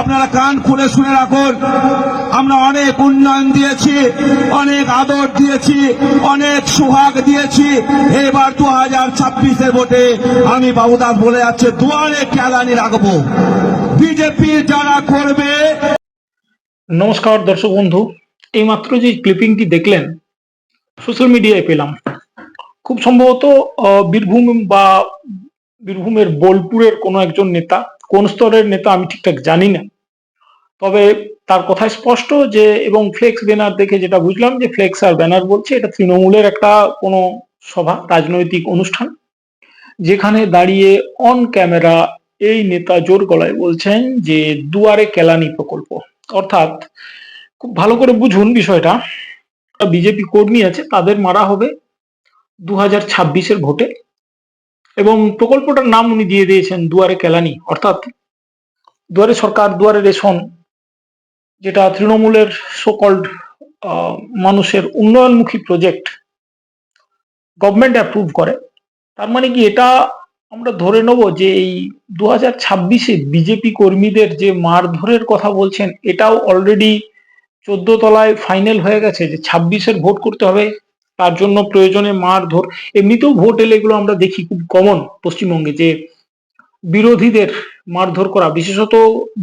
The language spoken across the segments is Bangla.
আপনারা কান খুলে শুনে রাখুন। আমরা অনেক উন্নয়ন দিয়েছি, অনেক আদর দিয়েছি, অনেক সুহাগ দিয়েছি। এবার দু হাজার ছাব্বিশের ভোটে আমি বাবুদাস বলে যাচ্ছে, দুয়ারে কেলানি রাখব। বিজেপি যারা করবে নমস্কার দর্শক বন্ধু, এইমাত্র যে ক্লিপিংটি দেখলেন সোশ্যাল মিডিয়ায় পেলাম। খুব সম্ভবত বীরভূম বা বীরভূমের বোলপুরের কোনো একজন নেতা কোন স্তরের নেতা আমি ঠিকঠাক জানি না। তবে তার কথায় স্পষ্ট যে, এবং ফ্লেক্স ব্যানার দেখে যেটা বুঝলাম যে ফ্লেক্স আর ব্যানার বলছে, এটা তৃণমূলের একটা কোনো সভা, রাজনৈতিক অনুষ্ঠান, যেখানে দাঁড়িয়ে অন ক্যামেরা এই নেতা জোর গলায় বলছেন যে, দুয়ারে কেলানি প্রকল্প। অর্থাৎ খুব ভালো করে বুঝুন বিষয়টা বিজেপি কর্মী আছে, তাদের মারা হবে দু হাজার ভোটে। এবং প্রকল্পটার নাম উনি দিয়ে দিয়েছেন দুয়ারে কেলানি, অর্থাৎ দুয়ারে সরকার, দুয়ারে রেশন, যেটা তৃণমূলের সোকল্ড মানুষের উন্নয়নমুখী প্রজেক্ট গভর্নমেন্ট অ্যাপ্রুভ করে। তার মানে কি এটা আমরা ধরে নেব যে এই দু হাজার ছাব্বিশে বিজেপি কর্মীদের যে মারধরের কথা বলছেন, এটাও অলরেডি চোদ্দ তলায় ফাইনাল হয়ে গেছে যে ছাব্বিশের ভোট করতে হবে। তার জন্য প্রয়োজনে মারধর। এমনিতেও ভোট এলে এগুলো আমরা দেখি খুব কমন পশ্চিমবঙ্গে যে বিরোধীদের মারধর করা। বিশেষত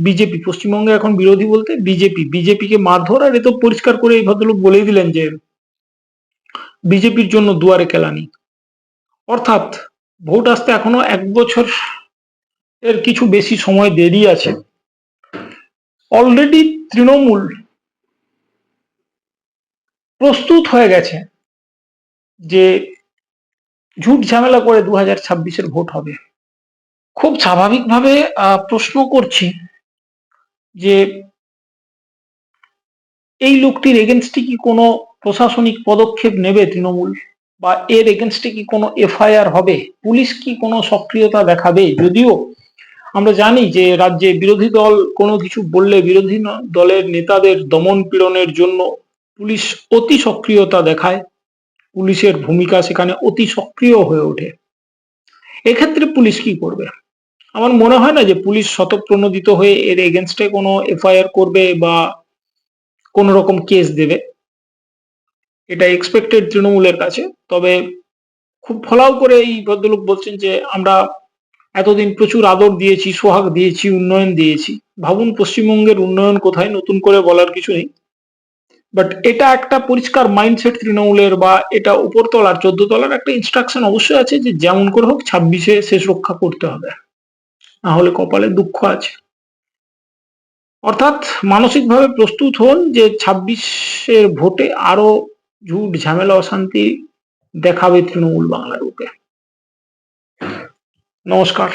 বিজেপি। পশ্চিমবঙ্গে এখন বিরোধী বলতে বিজেপি। বিজেপিকে মারধর, আর এ তো পরিষ্কার করে এই ভদ্রলোক বলেই দিলেন যে বিজেপির জন্য দুয়ারে কেলানি। অর্থাৎ ভোট আসতে এখনও এক বছর এর কিছু বেশি সময় দেরি আছে। অলরেডি তৃণমূল প্রস্তুত হয়ে গেছে। যে ঝুট ঝামেলা করে দু হাজার ছাব্বিশের ভোট হবে। খুব স্বাভাবিকভাবে প্রশ্ন করছি যে এই লোকটির এগেনস্টে কি কোনো প্রশাসনিক পদক্ষেপ নেবে তৃণমূল? বা এর এগেনস্টে কি কোনো এফআইআর হবে? পুলিশ কি কোনো সক্রিয়তা দেখাবে? যদিও আমরা জানি যে রাজ্যে বিরোধী দল কোনো কিছু বললে বিরোধী দলের নেতাদের দমন পীড়নের জন্য পুলিশ অতি সক্রিয়তা দেখায়। পুলিশের ভূমিকা সেখানে অতি সক্রিয় হয়ে ওঠে। এক্ষেত্রে পুলিশ কি করবে? আমার মনে হয় না যে পুলিশ শতপ্রণোদিত হয়ে এর এগেনস্টে কোনো এফআইআর করবে বা কোন রকম কেস দেবে। এটা এক্সপেক্টেড তৃণমূলের কাছে। তবে খুব ফলাও করে এই ভদ্রলোক বলছেন যে, আমরা এতদিন প্রচুর আদর দিয়েছি, সোহাগ দিয়েছি, উন্নয়ন দিয়েছি। ভাবুন পশ্চিমবঙ্গের উন্নয়ন কোথায়? নতুন করে বলার কিছু নেই। বাট এটা একটা পরিষ্কার মাইন্ডসেট তৃণমূলের বা এটা উপরতলার চোদ্দ তলার একটা ইনস্ট্রাকশন অবশ্যই আছে যে যেমন করে হোক ছাব্বিশে শেষ রক্ষা করতে হবে। না হলে কপালে দুঃখ আছে। অর্থাৎ মানসিকভাবে প্রস্তুত হন যে ছাব্বিশের ভোটে আরও ঝুট ঝামেলা অশান্তি দেখাবে তৃণমূল বাংলার বুকে। নমস্কার।